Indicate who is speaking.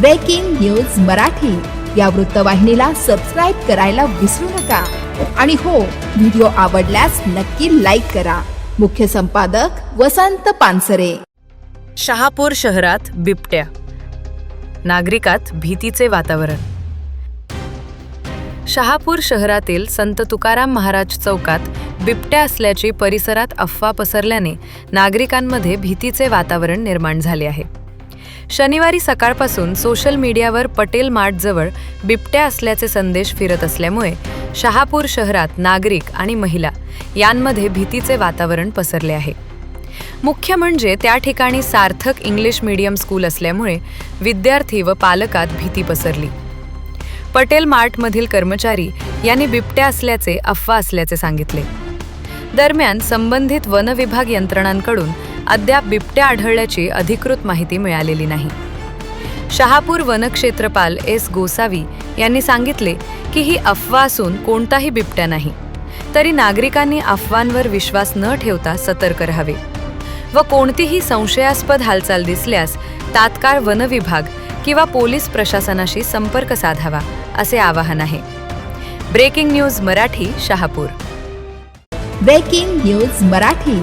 Speaker 1: Breaking news Marathi या वृत्तवाहिनीला subscribe करायला विसरू नका. आणि हो व्हिडिओ आवडल्यास नक्की लाईक करा. मुख्य संपादक वसंत पानसरे.
Speaker 2: शहापूर शहरात बिबट्या. नागरिकात भीतीचे वातावरण. शहापूर शहरातील संत तुकाराम महाराज चौकात बिबट्या असल्याची परिसरात अफवा पसरल्याने नागरिकांमध्ये भीतीचे वातावरण निर्माण झाले आहे. शनिवारी सकाळपासून सोशल मीडियावर पटेल मार्टजवळ बिबट्या असल्याचे संदेश फिरत असल्यामुळे शहापूर शहरात नागरिक आणि महिला यांमध्ये भीतीचे वातावरण पसरले आहे. मुख्य म्हणजे त्या ठिकाणी सार्थक इंग्लिश मीडियम स्कूल असल्यामुळे विद्यार्थी व पालकात भीती पसरली. पटेल मार्टमधील कर्मचारी यांनी बिबट्या असल्याचे अफवा असल्याचे सांगितले. दरम्यान संबंधित वनविभाग यंत्रणांकडून अद्याप बिबट्या आढळल्याची अधिकृत माहिती मिळालेली नाही. शहापूर वनक्षेत्रपाल एस गोसावी यांनी सांगितले की ही अफवा असून कोणताही बिबट्या नाही. तरी नागरिकांनी अफवांवर विश्वास न ठेवता सतर्क राहावे. व कोणतीही संशयास्पद हालचाल दिसल्यास तात्काळ वनविभाग किंवा पोलीस प्रशासनाशी संपर्क साधावा असे आवाहन आहे. Breaking news Marathi Shahapur.
Speaker 1: Breaking news Marathi.